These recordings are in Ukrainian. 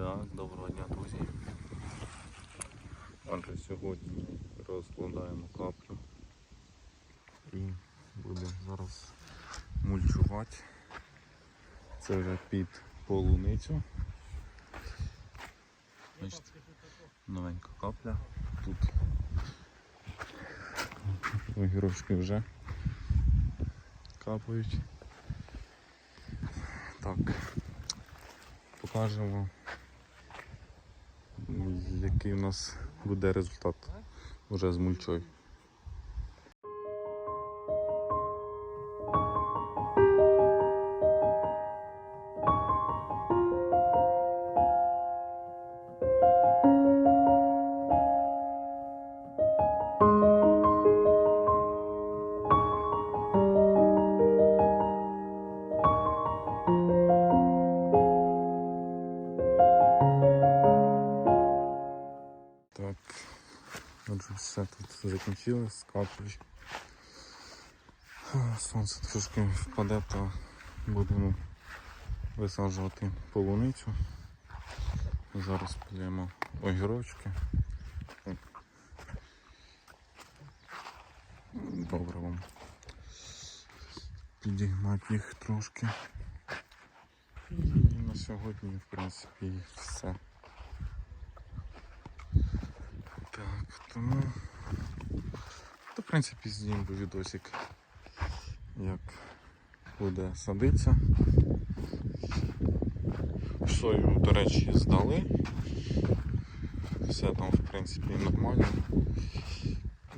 Так, доброго дня, друзі. Отже, сьогодні розкладаємо каплю і будемо зараз мульчувати. Це вже під полуницю. Значить, новенька капля. Тут огірочки вже капають. Так, покажемо, який у нас буде результат вже з мульчою. Все тут закінчилось з каплею. Сонце трошки впаде, то будемо висаджувати полуницю. Зараз підемо огірочки. Добре вам. Підігнати їх трошки. І на сьогодні, в принципі, все. Так, тому. То, в принципі, зніму відосик, як буде садитися. Сою, до речі, здали. Все там, в принципі, нормально.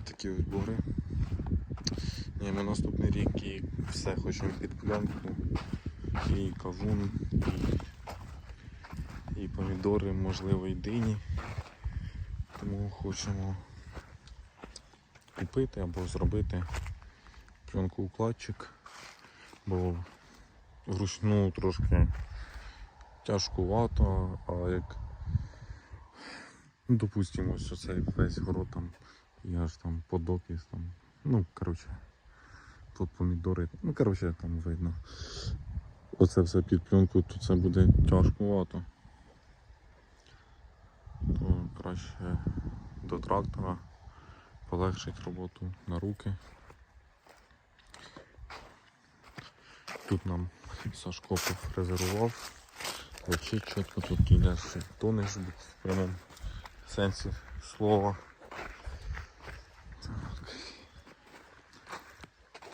Такі ось бури. Ні, ми наступний рік і все хочемо під пленку. І кавун, і, і помідори, можливо, і дині. Тому хочемо купити або зробити пленку укладчик, бо вручну трошки тяжкувато, а як ну, допустимо, що цей весь город там, я ж там подокіс там, ну коротше, тут помідори, ну коротше там видно. Оце все під пленку, то це буде тяжкувато то краще до трактора полегшить роботу на руки. Тут нам Сашко резервував. Вообще чітко тут іде тонеш в прямому сенсі слова. Так.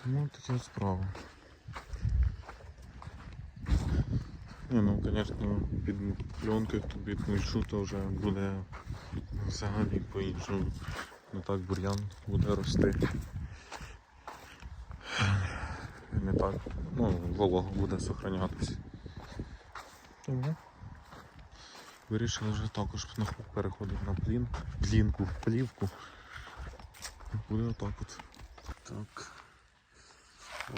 Тому такі от справи. Ну звісно, під пленкою під мульчу то вже буде взагалі по-іншому. Не так бур'ян буде рости. Не так, ну, волога буде зберігатися. Тому вирішили вже також переходити на плін, плінку, плівку. Буде отак от. Так.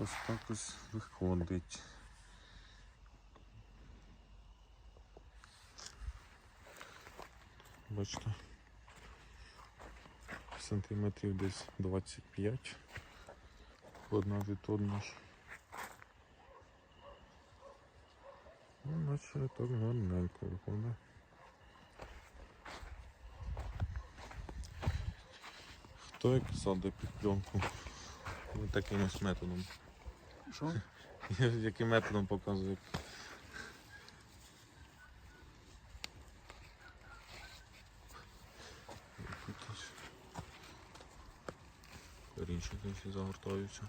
Ось так ось виходить. Бачите, сантиметрів десь 25 одна від одної. Ну, наче так гарненько виходить. Хто як садить під пленку? Таким ось методом. Що? Яким методом показує? Корінчики всі загортаються.